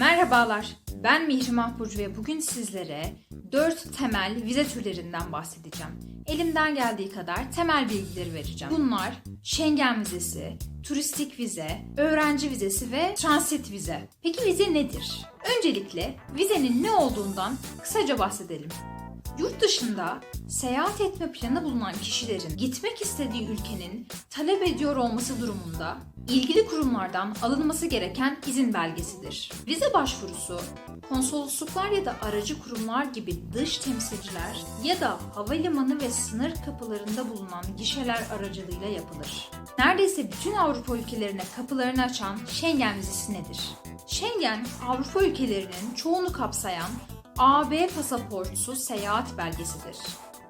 Merhabalar, ben Mihrimah Burcu ve bugün sizlere 4 temel vize türlerinden bahsedeceğim. Elimden geldiği kadar temel bilgileri vereceğim. Bunlar Schengen vizesi, turistik vize, öğrenci vizesi ve transit vize. Peki vize nedir? Öncelikle vizenin ne olduğundan kısaca bahsedelim. Yurt dışında seyahat etme planı bulunan kişilerin gitmek istediği ülkenin talep ediyor olması durumunda ilgili kurumlardan alınması gereken izin belgesidir. Vize başvurusu konsolosluklar ya da aracı kurumlar gibi dış temsilciler ya da havalimanı ve sınır kapılarında bulunan gişeler aracılığıyla yapılır. Neredeyse bütün Avrupa ülkelerine kapılarını açan Schengen vizesi nedir? Schengen, Avrupa ülkelerinin çoğunu kapsayan AB pasaportsuz seyahat belgesidir.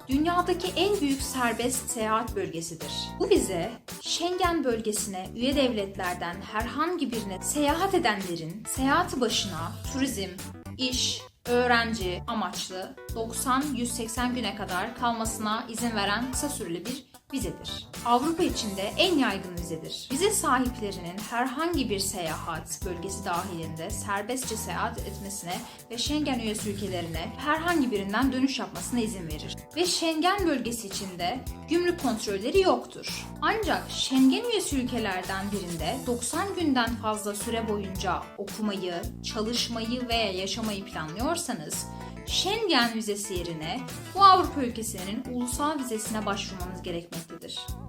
Dünyadaki en büyük serbest seyahat bölgesidir. Bu vize Schengen bölgesine üye devletlerden herhangi birine seyahat edenlerin seyahati başına turizm, iş, öğrenci amaçlı 90-180 güne kadar kalmasına izin veren kısa süreli bir vizedir. Avrupa içinde en yaygın vizedir. Vize sahiplerinin herhangi bir seyahat bölgesi dahilinde serbestçe seyahat etmesine ve Schengen üyesi ülkelerine herhangi birinden dönüş yapmasına izin verir. Ve Schengen bölgesi içinde gümrük kontrolleri yoktur. Ancak Schengen üyesi ülkelerden birinde 90 günden fazla süre boyunca okumayı, çalışmayı veya yaşamayı planlıyorsanız Schengen vizesi yerine bu Avrupa ülkesinin ulusal vizesine başvurmanız gerekmektedir.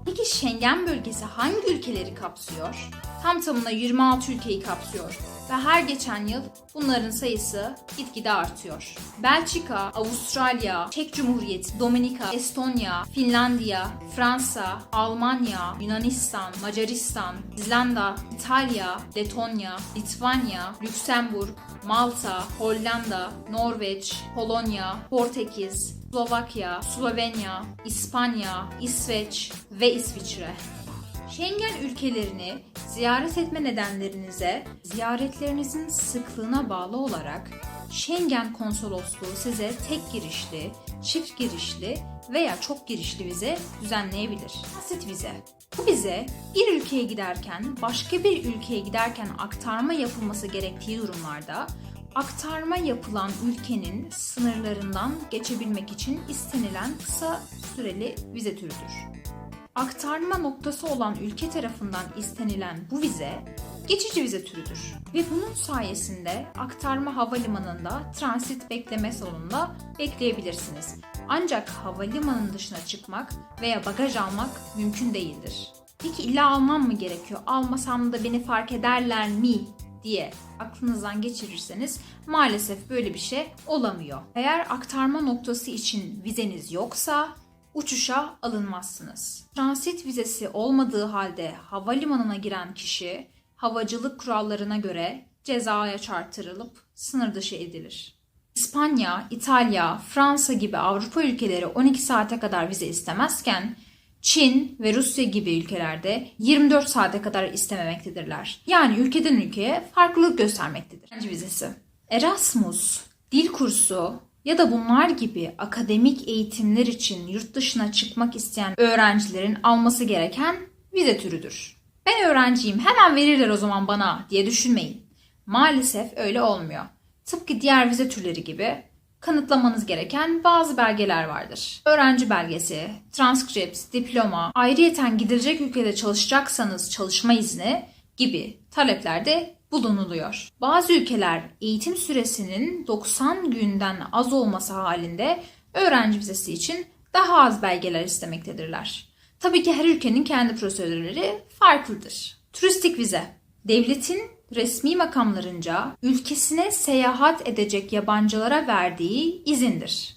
Peki Schengen bölgesi hangi ülkeleri kapsıyor? Tam tamına 26 ülkeyi kapsıyor ve her geçen yıl bunların sayısı gitgide artıyor. Belçika, Avustralya, Çek Cumhuriyeti, Dominika, Estonya, Finlandiya, Fransa, Almanya, Yunanistan, Macaristan, İzlanda, İtalya, Letonya, Litvanya, Lüksemburg, Malta, Hollanda, Norveç, Polonya, Portekiz, Slovakya, Slovenya, İspanya, İsveç ve İsviçre. Schengen ülkelerini ziyaret etme nedenlerinize ziyaretlerinizin sıklığına bağlı olarak Schengen konsolosluğu size tek girişli, çift girişli veya çok girişli vize düzenleyebilir. Basit vize. Bu vize bir ülkeye giderken başka bir ülkeye giderken aktarma yapılması gerektiği durumlarda aktarma yapılan ülkenin sınırlarından geçebilmek için istenilen kısa süreli vize türüdür aktarma noktası olan ülke tarafından istenilen bu vize geçici vize türüdür. Ve bunun sayesinde aktarma havalimanında transit bekleme salonunda bekleyebilirsiniz. Ancak havalimanının dışına çıkmak veya bagaj almak mümkün değildir. Peki illa almam mı gerekiyor? Almasam da beni fark ederler mi? Diye aklınızdan geçirirseniz maalesef böyle bir şey olamıyor. Eğer aktarma noktası için vizeniz yoksa uçuşa alınmazsınız. Transit vizesi olmadığı halde havalimanına giren kişi havacılık kurallarına göre cezaya çarptırılıp sınır dışı edilir. İspanya, İtalya, Fransa gibi Avrupa ülkeleri 12 saate kadar vize istemezken Çin ve Rusya gibi ülkelerde 24 saate kadar istememektedirler. Yani ülkeden ülkeye farklılık göstermektedir. Öğrenci vizesi. Erasmus, dil kursu, ya da bunlar gibi akademik eğitimler için yurt dışına çıkmak isteyen öğrencilerin alması gereken vize türüdür. Ben öğrenciyim hemen verirler o zaman bana diye düşünmeyin. Maalesef öyle olmuyor. Tıpkı diğer vize türleri gibi kanıtlamanız gereken bazı belgeler vardır. Öğrenci belgesi, transkript, diploma, ayrıyeten gidilecek ülkede çalışacaksanız çalışma izni gibi taleplerde bulunuluyor. Bazı ülkeler eğitim süresinin 90 günden az olması halinde öğrenci vizesi için daha az belgeler istemektedirler. Tabii ki her ülkenin kendi prosedürleri farklıdır. Turistik vize. Devletin resmi makamlarınca ülkesine seyahat edecek yabancılara verdiği izindir.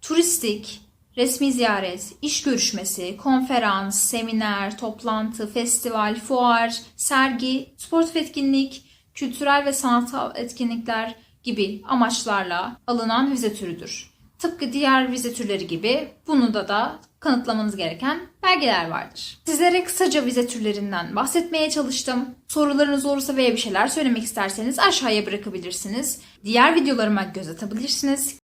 Turistik, resmi ziyaret, iş görüşmesi, konferans, seminer, toplantı, festival, fuar, sergi, sportif etkinlik, kültürel ve sanatsal etkinlikler gibi amaçlarla alınan vize türüdür. Tıpkı diğer vize türleri gibi bunu da da kanıtlamanız gereken belgeler vardır. Sizlere kısaca vize türlerinden bahsetmeye çalıştım. Sorularınız olursa veya bir şeyler söylemek isterseniz aşağıya bırakabilirsiniz. Diğer videolarıma göz atabilirsiniz.